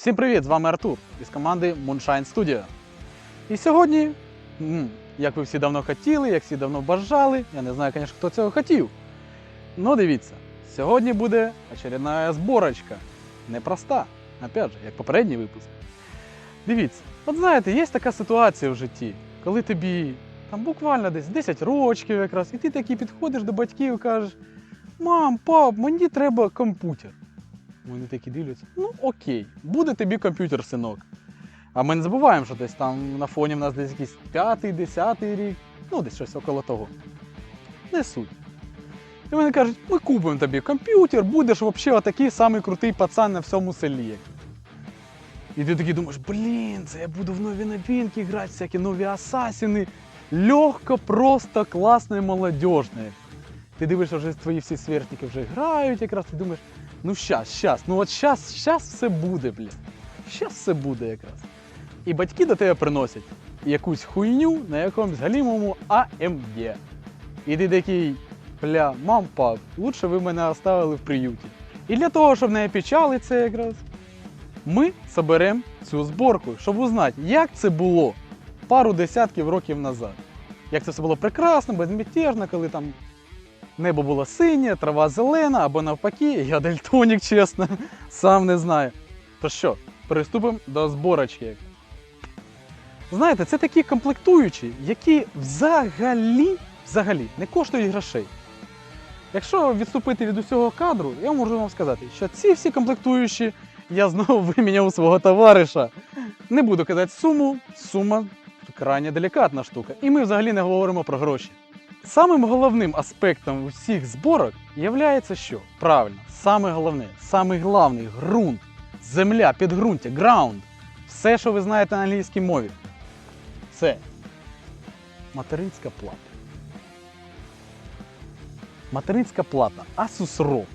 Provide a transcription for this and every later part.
Всім привіт! З вами Артур із команди Moonshine Studio. І сьогодні, як ви всі давно хотіли, як всі давно бажали, я не знаю, звісно, хто цього хотів. Ну дивіться, сьогодні буде очередна зборочка. Непроста, опять же, як попередній випуск. Дивіться, от знаєте, є така ситуація в житті, коли тобі там буквально десь 10 років якраз, і ти такий підходиш до батьків і кажеш: Мам, пап, мені треба комп'ютер. Вони такі дивляться, ну окей, буде тобі комп'ютер, синок. А ми не забуваємо, що десь там на фоні в нас десь якийсь п'ятий, десятий рік, ну десь щось около того. Не суть. І вони кажуть, ми купимо тобі комп'ютер, будеш взагалі отакий самий крутий пацан на всьому селі. І ти такий думаєш, блін, це я буду в нові новинки грати, всякі нові асасіни. Легко, просто, класно і молодежно. Ти дивишся, вже твої всі сверстники вже грають якраз, ти думаєш, ну щас, щас, ну от щас, щас все буде, бля. Щас все буде якраз. І батьки до тебе приносять якусь хуйню на якомусь галімому AMD. І ти такий, бля, мам, пап, лучше ви мене оставили в приюті. І для того, щоб не печали це якраз, ми соберемо цю зборку, щоб узнати, як це було пару десятків років назад. Як це все було прекрасно, безмятежно, коли там небо було синє, трава зелена або навпаки, я дальтонік, чесно, сам не знаю. То що, приступимо до зборочки. Знаєте, це такі комплектуючі, які взагалі, взагалі не коштують грошей. Якщо відступити від усього кадру, я можу вам сказати, що ці всі комплектуючі я знову виміняв свого товариша. Не буду казати суму, сума крайне делікатна штука. І ми взагалі не говоримо про гроші. Самим головним аспектом усіх зборок є що? Правильно, саме головне, самий главний ґрунт, земля, підґрунтя, граунд. Все, що ви знаєте на англійській мові. Це материнська плата. Материнська плата ROG.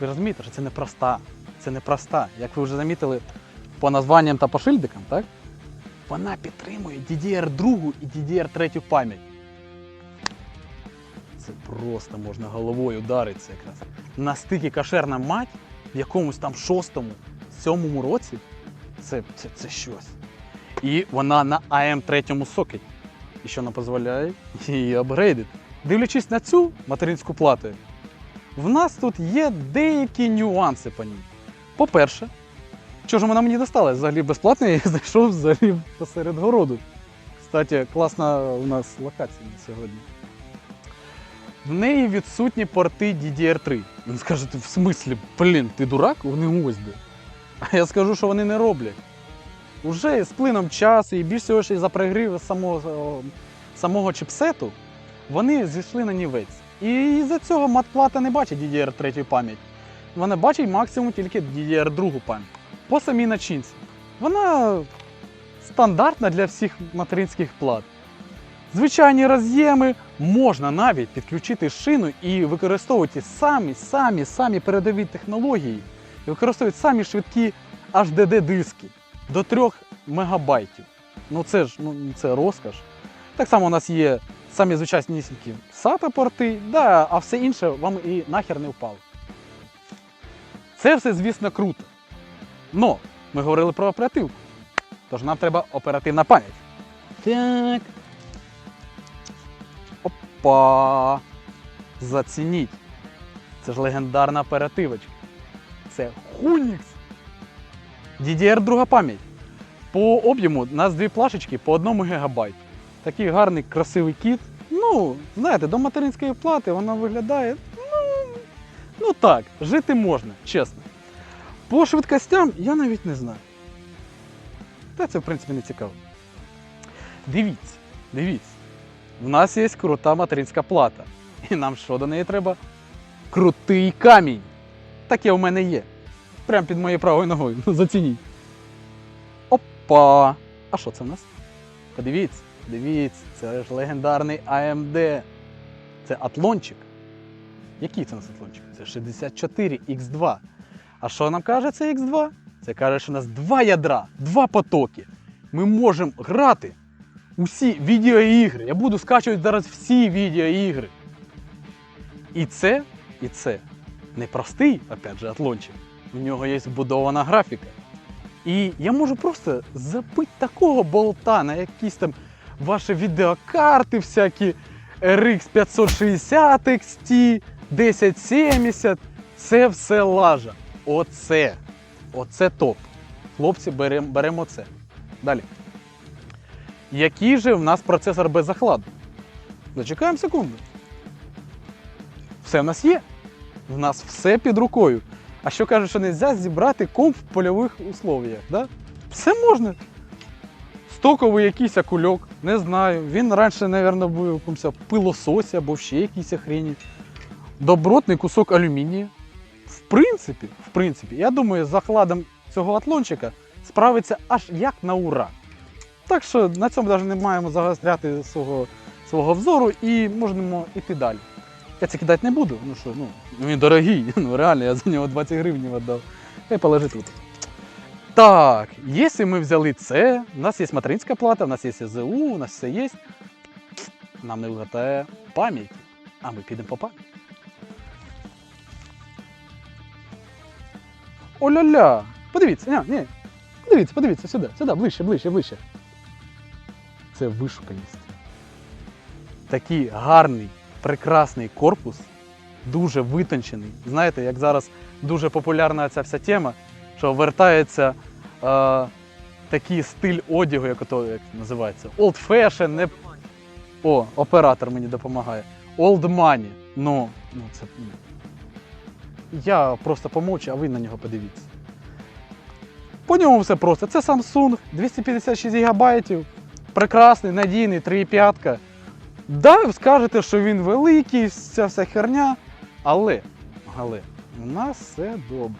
Ви розумієте, що це не проста. Це не проста. Як ви вже замітили по названням та по шильдикам, так? Вона підтримує DDR2 і DDR3 пам'ять. Просто можна головою ударитися якраз. Настільки кашерна мать в якомусь там шостому, сьомому році. Це, це, це щось. І вона на AM3 сокеті. І що вона дозволяє її апгрейдити. Дивлячись на цю материнську плату, в нас тут є деякі нюанси по ній. По-перше, що ж вона мені досталась? Взагалі безплатно я її знайшов взагалі посеред городу. Кстати, класна у нас локація сьогодні. В неї відсутні порти DDR3. Він скаже, ти в смислі, блін, ти дурак? Вони ось де. А я скажу, що вони не роблять. Уже з плином часу і більш всього ще й за прогрів самого, самого чіпсету, вони зійшли на нівець. І за цього матплата не бачить DDR3 пам'ять. Вона бачить максимум тільки DDR2 пам'ять. По самій начинці. Вона стандартна для всіх материнських плат. Звичайні роз'єми можна навіть підключити шину і використовувати самі, самі, самі передові технології, і використовувати самі швидкі HDD-диски до 3 мегабайтів. Ну це ж ну, це розкаш. Так само у нас є самі звичайнісінькі SATA порти, да, а все інше вам і нахер не впало. Це все, звісно, круто. Но ми говорили про оперативку. Тож нам треба оперативна пам'ять. Так. Опа. Зацініть. Це ж легендарна оперативочка. Це Hunix. DDR друга пам'ять. По об'єму у нас дві плашечки по 1 ГБ. Такий гарний красивий кіт. Ну, знаєте, до материнської плати вона виглядає. Ну, ну так, жити можна, чесно. По швидкостям я навіть не знаю. Та це, в принципі, не цікаво. Дивіться, дивіться. В нас є крута материнська плата. І нам що до неї треба? Крутий камінь. Таке у мене є. Прямо під моєю правою ногою. Ну, зацініть. Опа! А що це в нас? Подивіться, дивіться, це ж легендарний AMD. Це атлончик. Який це у нас атлончик? Це 64 x 2 А що нам каже це X2? Це каже, що у нас два ядра, два потоки. Ми можемо грати усі відеоігри. Я буду скачувати зараз всі відеоігри. І це, і це не простий, опять же, атлончик. У нього є вбудована графіка. І я можу просто забити такого болта на якісь там ваші відеокарти, всякі RX 560 XT, 1070. Це все лажа. Оце. Оце топ. Хлопці, беремо це. Далі. Який же в нас процесор без захладу? Зачекаємо секунду. Все в нас є. В нас все під рукою. А що кажуть, що не можна зібрати комп в польових условіях? Да? Все можна. Стоковий якийсь кульок, не знаю. Він раніше, мабуть, був якомусь пилососі або ще якійсь хрені. Добротний кусок алюмінія. В принципі, в принципі, я думаю, з закладом цього атлончика справиться аж як на ура. Так що на цьому навіть не маємо загостряти свого, свого взору і можемо йти далі. Я це кидати не буду, ну що, ну, він дорогий, ну реально, я за нього 20 гривень віддав. Хай полежить тут. Так, якщо ми взяли це, у нас є материнська плата, у нас є СЗУ, у нас все є. Нам не вистачає пам'яті, а ми підемо по пам'яті. Оля-ля! Подивіться, ні, ні. Подивіться, подивіться сюди, сюди, ближче, ближче, ближче. Це вишуканість. Такий гарний, прекрасний корпус, дуже витончений. Знаєте, як зараз дуже популярна ця вся тема, що вертається е, такий стиль одягу, як, ото, як називається, old fashion, не... О, оператор мені допомагає. Old money. Ну, ну це. ну. Я просто помовчу, а ви на нього подивіться. По ньому все просто. Це Samsung 256 ГБ, прекрасний, надійний, 3,5. Да, ви скажете, що він великий, ця вся херня. Але, але у нас все добре.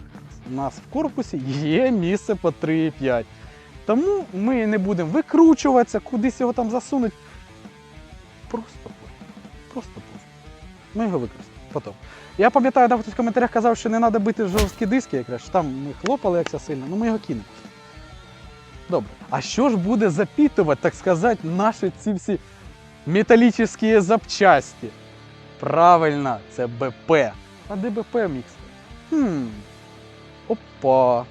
У нас в корпусі є місце по 3,5. Тому ми не будемо викручуватися, кудись його там засунуть. Просто пофіг. Просто. Ми його використаємо. Потім. Я пам'ятаю, там хтось в коментарях казав, що не треба бити жорсткі диски, якраз там ми хлопали якся сильно, ну ми його кинемо. Добре. А що ж буде запитувати, так сказати, наші ці всі металічні запчасті? Правильно, це БП. А де БП мікс? Хм. Опа.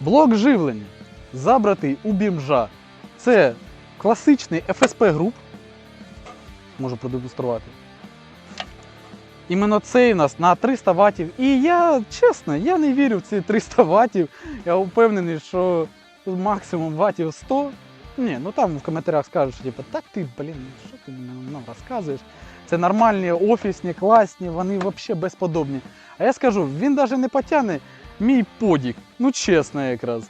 Блок живлення. Забратий у бімжа. Це класичний FSP груп. Можу продемонструвати. Іменно цей у нас на 300 ватів. І я, чесно, я не вірю в ці 300 ватів. Я впевнений, що максимум ватів 100. Ні, ну там в коментарях скажуть, що типу, так ти, блін, ну що ти нам, нам розказуєш? Це нормальні, офісні, класні, вони взагалі безподобні. А я скажу, він навіть не потягне мій подік. Ну чесно якраз.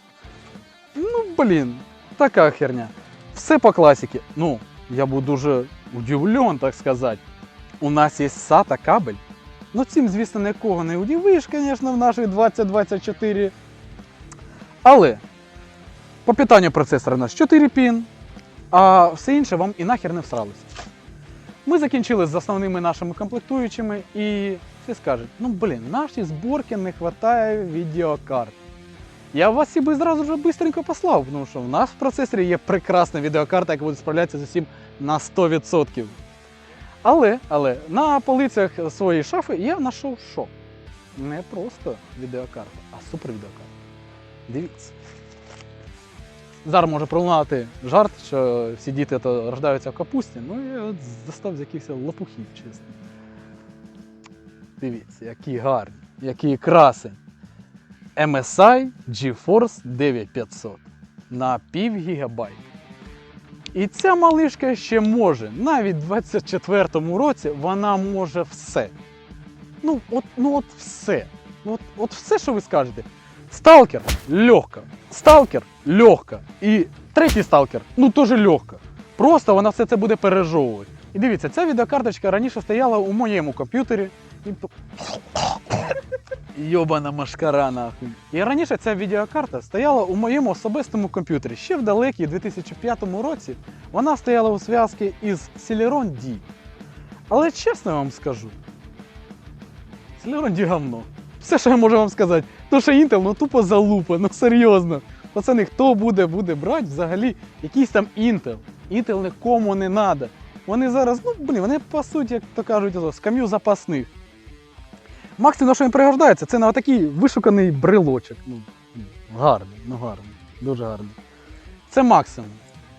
Ну, блін, така херня. Все по класіки. Ну, я був дуже удивлен, так сказати. У нас є SATA кабель. Ну, цим, звісно, нікого не удивиш, звісно, в наших 2024. Але по питанню процесора у нас 4 пін, а все інше вам і нахер не всралося. Ми закінчили з основними нашими комплектуючими і всі скажуть, ну блін, нашій зборки не вистачає відеокарт. Я вас би зразу вже швидко послав, тому що в нас в процесорі є прекрасна відеокарта, яка буде справлятися з усім на 100%. Але, але на полицях своєї шафи я знайшов що? Не просто відеокарта, а супервідеокарта. Дивіться. Зараз може пролунати жарт, що всі діти рождаються в капусті, ну я от достав з якихось лопухів, чесно. Дивіться, які гарні, які красень. MSI GeForce 9500 на пів гігабайт. І ця малишка ще може. Навіть в 24-му році вона може все. Ну, от, ну от все. От, от все, що ви скажете. Сталкер легка. Сталкер легка. І третій сталкер, ну теж легка. Просто вона все це буде пережовувати. І дивіться, ця відеокарточка раніше стояла у моєму комп'ютері. І... Йобана машкара нахуй. І раніше ця відеокарта стояла у моєму особистому комп'ютері. Ще в далекій 2005 році вона стояла у зв'язці із Celeron D. Але чесно вам скажу, Celeron D говно. Все, що я можу вам сказати. То, що Intel, ну тупо залупа, ну серйозно. Пацани, хто буде, буде брати взагалі якийсь там Intel. Intel нікому не треба. Вони зараз, ну блін, вони по суті, як то кажуть, скам'ю запасних. Максимум, на що він пригождається, це на отакий вишуканий брелочок. Ну, гарний, ну гарний, дуже гарний. Це максимум.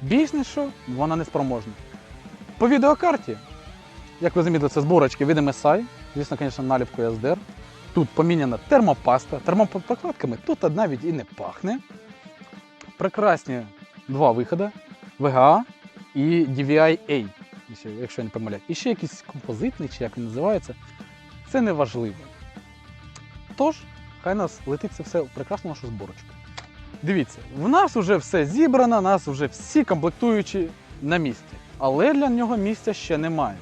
Більш ніж що, вона не спроможна. По відеокарті, як ви замітили, це зборочки від MSI, звісно, звісно, наліпкою SDR. Тут поміняна термопаста, термопрокладками тут навіть і не пахне. Прекрасні два виходи: VGA і DVI-A, якщо я не помиляю. І ще якийсь композитний, чи як він називається. Це не важливо. Тож, хай нас летить це все в прекрасну нашу зборочку. Дивіться, в нас вже все зібрано, нас вже всі комплектуючі на місці. Але для нього місця ще немає.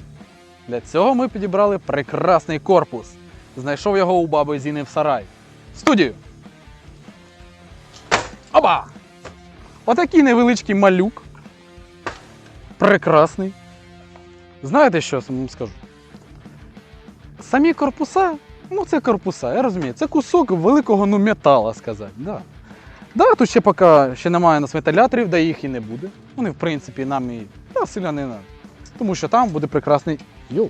Для цього ми підібрали прекрасний корпус. Знайшов його у баби Зіни в сарай. В студію. Оба! Отакий невеличкий малюк. Прекрасний. Знаєте, що я вам скажу? Самі корпуса, ну це корпуса, я розумію, це кусок великого ну, метала, сказати. Да. Да, тут ще поки ще немає нас металяторів, да їх і не буде. Вони, в принципі, нам і да, треба. Тому що там буде прекрасний. Йоу.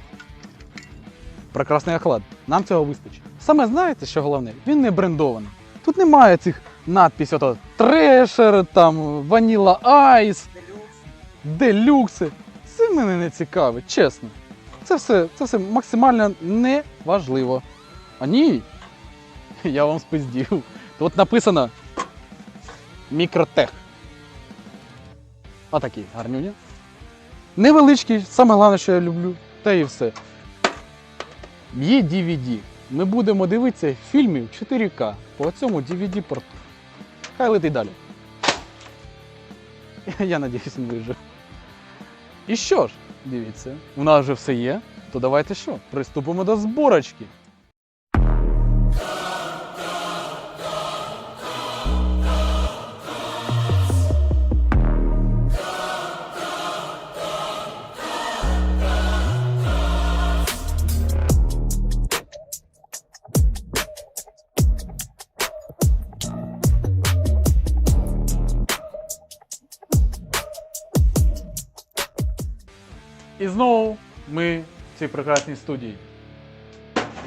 Прекрасний охлад. Нам цього вистачить. Саме знаєте, що головне? Він не брендований. Тут немає цих надписів ото Трешер, там, Ваніла Айс, делюкси. Це мене не цікавить, чесно. Це все, це все максимально неважливо. А ні, я вам спиздів. Тут написано Мікротех. Отакий гарнюня. Невеличкий, саме головне, що я люблю, та і все. Є DVD. Ми будемо дивитися фільмів 4К по цьому DVD-порту. Хай летить далі. Я надіюсь, він вижив. І що ж, дивіться, у нас вже все є. То давайте що? Приступимо до зборочки. Прекрасній студії.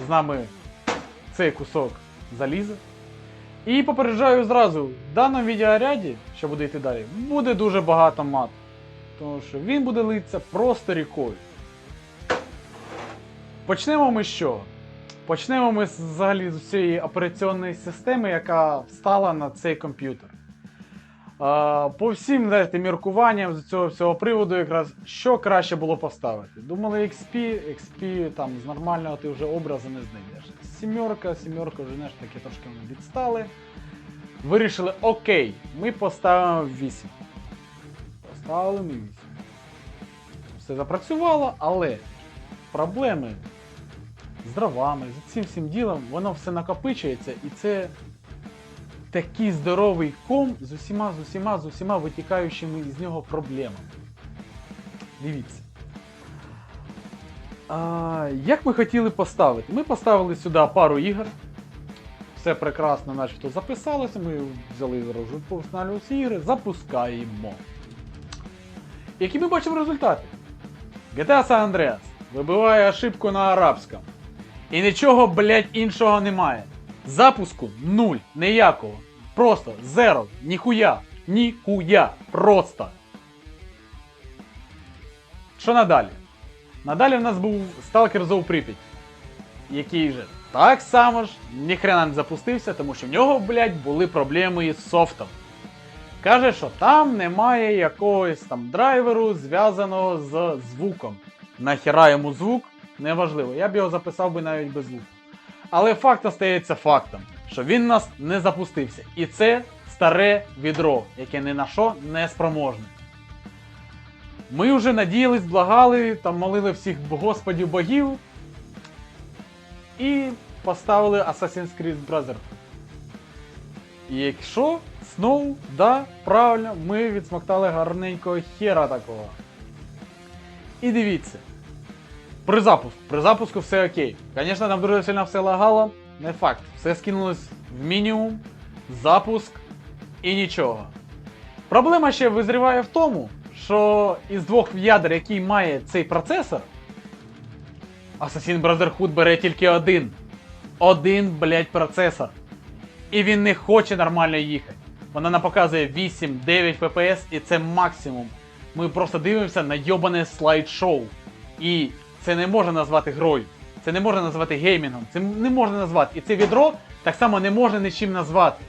З нами цей кусок заліза. І попереджаю зразу, в даному відеоряді, що буде йти далі, буде дуже багато мату. Тому що він буде литися просто рікою. Почнемо ми з чого? Почнемо ми взагалі з цієї операційної системи, яка встала на цей комп'ютер. По всім знаєте, міркуванням з цього всього приводу, якраз що краще було поставити. Думали XP, XP там з нормального ти вже образу не знайдеш. Сімерка, сімерка вже знаєш, таке трошки вони відстали. Вирішили, окей, ми поставимо 8. Поставили ми 8. Все запрацювало, але проблеми з дровами, з цим всім ділом, воно все накопичується і це такий здоровий ком з усіма, з усіма, з усіма витікаючими із нього проблемами. Дивіться. А, як ми хотіли поставити? Ми поставили сюди пару ігор. Все прекрасно, начебто записалося. Ми взяли професіональні усі ігри, запускаємо. Які ми бачимо результати? GTA San Andreas вибиває ошибку на арабському. І нічого, блять, іншого немає. Запуску нуль, ніякого. Просто зеро, ніхуя, ніхуя, просто. Що надалі? Надалі в нас був Stalker Зов Прип'ять, який же так само ж ніхрена не запустився, тому що в нього, блядь, були проблеми із софтом. Каже, що там немає якогось там драйверу, зв'язаного з звуком. Нахіра йому звук, неважливо. Я б його записав би навіть без звуку. Але факт остається фактом, що він нас не запустився. І це старе відро, яке ні на що не спроможне. Ми вже надіялись, благали, там молили всіх господів богів. І поставили Assassin's Creed Brotherhood. І якщо знову, да, правильно, ми відсмоктали гарненького хера такого. І дивіться. При запуску. При запуску все окей. Звісно, там дуже сильно все лагало. Не факт. Все скинулось в мінімум, запуск і нічого. Проблема ще визріває в тому, що із двох ядер, який має цей процесор, Assassin's Brotherhood бере тільки один. один, блядь, процесор. І він не хоче нормально їхати. Вона нам показує 8-9 FPS і це максимум. Ми просто дивимося на йобане слайд-шоу. І це не можна назвати грою. Це не можна назвати геймінгом. Це не можна назвати. І це відро так само не можна нічим назвати.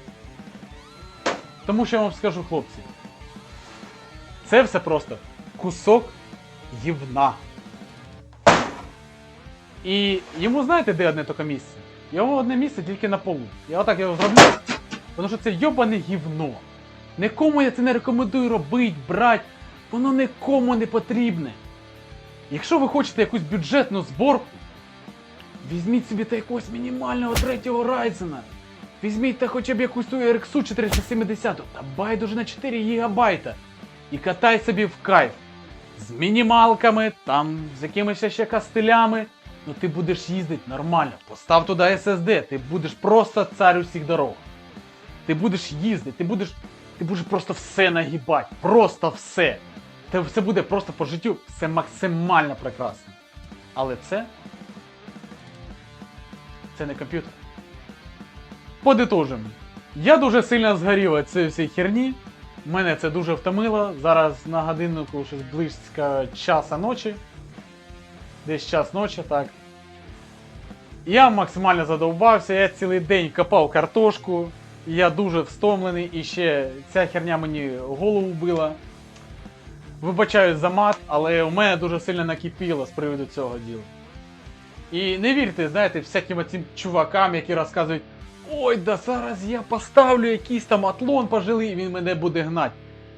Тому що я вам скажу, хлопці. Це все просто кусок гівна. І йому знаєте, де одне таке місце? Його одне місце тільки на полу. Я отак його зроблю, тому що це йобане гівно. Нікому я це не рекомендую робити, брати. Воно нікому не потрібне. Якщо ви хочете якусь бюджетну зборку, візьміть собі та якогось мінімального третього Ryzen. Візьміть та хоча б якусь ту RX 470 та байдуже на 4 ГБ. І катай собі в кайф. З мінімалками, там з якимись ще кастилями. Ну ти будеш їздити нормально. Постав туди SSD, ти будеш просто цар усіх дорог. Ти будеш їздити, ти будеш. Ти будеш просто все нагибати. Просто все. Це все буде просто по життю все максимально прекрасно. Але це. Це не комп'ютер. Подитожимо. Я дуже сильно згорів від цієї всієї херні. Мене це дуже втомило. Зараз на годиннику щось близько часа ночі. Десь час ночі, так. Я максимально задовбався, я цілий день копав картошку. Я дуже встомлений і ще ця херня мені голову била. Вибачаюсь за мат, але у мене дуже сильно накипіло з приводу цього діла. І не вірте, знаєте, всяким цим чувакам, які розказують, ой, да зараз я поставлю якийсь там атлон пожилий, і він мене буде гнати.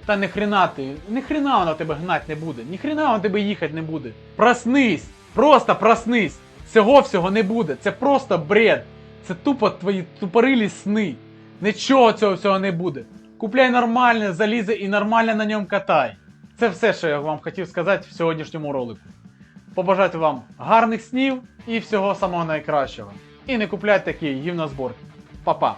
Та не хрена ти, хрена вона тебе гнать не буде, ні хрена вона тебе їхати не буде. Проснись! Просто проснись! Цього всього не буде. Це просто бред. Це тупо твої тупорилі сни. Нічого цього всього не буде. Купляй нормальне залізе і нормально на ньому катай. Це все, що я вам хотів сказати в сьогоднішньому ролику. Побажати вам гарних снів і всього самого найкращого. І не купляйте такі гівнозборки. Па-па!